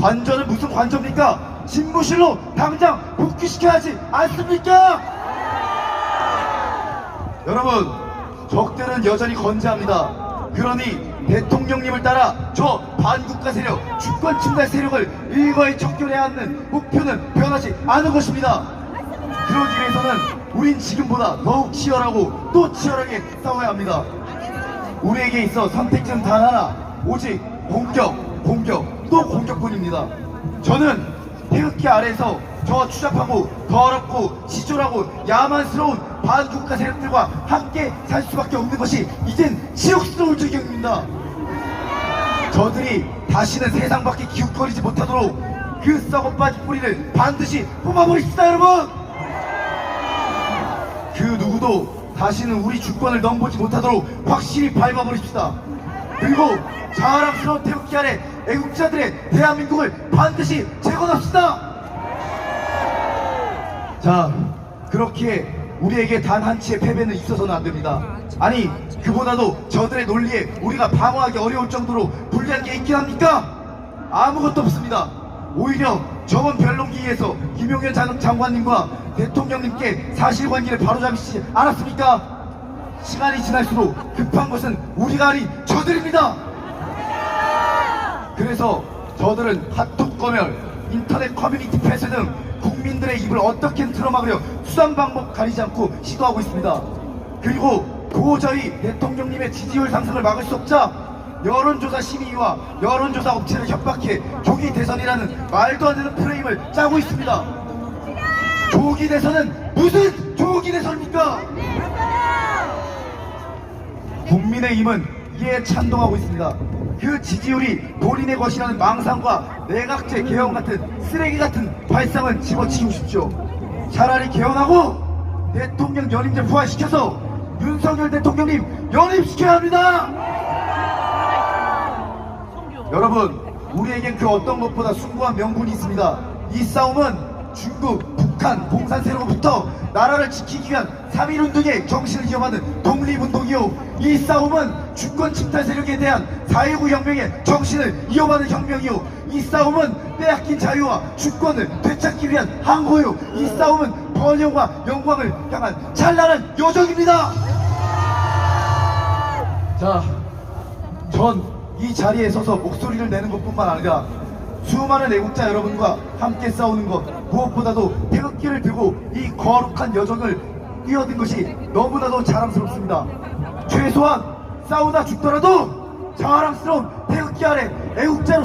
관저는 무슨 관저입니까? 집무실로 당장 복귀시켜야지 않습니까? 여러분, 적들은 여전히 건재합니다. 그러니 대통령님을 따라 저 반국가 세력, 주권 침탈 세력을 일거에 척결해야 하는 목표는 변하지 않은 것입니다. 그러기 위해서는 우린 지금보다 더욱 치열하고 또 치열하게 싸워야 합니다. 우리에게 있어 선택지는 단 하나, 오직 공격, 공격, 또 공격뿐입니다. 저는 태극기 아래에서 저 추잡하고 더럽고 지졸하고 야만스러운 반국가 세력들과 함께 살 수밖에 없는 것이 이젠 지옥스러울 지경입니다. 저들이 다시는 세상 밖에 기웃거리지 못하도록 그 썩어빠진 뿌리를 반드시 뽑아버립시다 여러분! 그 누구도 다시는 우리 주권을 넘보지 못하도록 확실히 밟아버립시다. 그리고 자랑스러운 태극기 아래 애국자들의 대한민국을 반드시 재건합시다. 자, 그렇게 우리에게 단 한 치의 패배는 있어서는 안 됩니다. 아니, 그보다도 저들의 논리에 우리가 방어하기 어려울 정도로 불리한 게 있긴 합니까? 아무것도 없습니다. 오히려 저번 변론기에서 김용현 장- 장관님과 대통령님께 사실관계를 바로잡으시지 않았습니까? 시간이 지날수록 급한 것은 우리가 아닌 저들입니다. 그래서 저들은 카톡 검열, 인터넷 커뮤니티 폐쇄 등 국민들의 입을 어떻게 틀어막으려 수단 방법 가리지 않고 시도하고 있습니다. 그리고 도저히 대통령님의 지지율 상승을 막을 수 없자 여론조사 심의위와 여론조사 업체를 협박해 조기 대선이라는 말도 안 되는 프레임을 짜고 있습니다. 조기 대선은 무슨 조기 대선입니까? 국민의 힘은 이에 찬동하고 있습니다. 그 지지율이 본인의 것이라는 망상과 내각제 개헌 같은 쓰레기 같은 발상은 집어치우고 싶죠. 차라리 개헌하고 대통령 연임제 부활시켜서 윤석열 대통령님 연임시켜야 합니다. 여러분, 우리에겐 그 어떤 것보다 숭고한 명분이 있습니다. 이 싸움은 중국, 북한, 공산 세력으로부터 나라를 지키기 위한 3.1운동의 정신을 이어받는 독립운동이요. 이 싸움은 주권 침탈 세력에 대한 4.19 혁명의 정신을 이어받는 혁명이요. 이 싸움은 빼앗긴 자유와 주권을 되찾기 위한 항거요. 이 싸움은 번영과 영광을 향한 찬란한 여정입니다. 자, 전 이 자리에 서서 목소리를 내는 것뿐만 아니라 수많은 애국자 여러분과 함께 싸우는 것 무엇보다도 태극기를 들고 이 거룩한 여정을 뛰어든 것이 너무나도 자랑스럽습니다. 최소한 싸우다 죽더라도 자랑스러운 태극기 아래 애국자로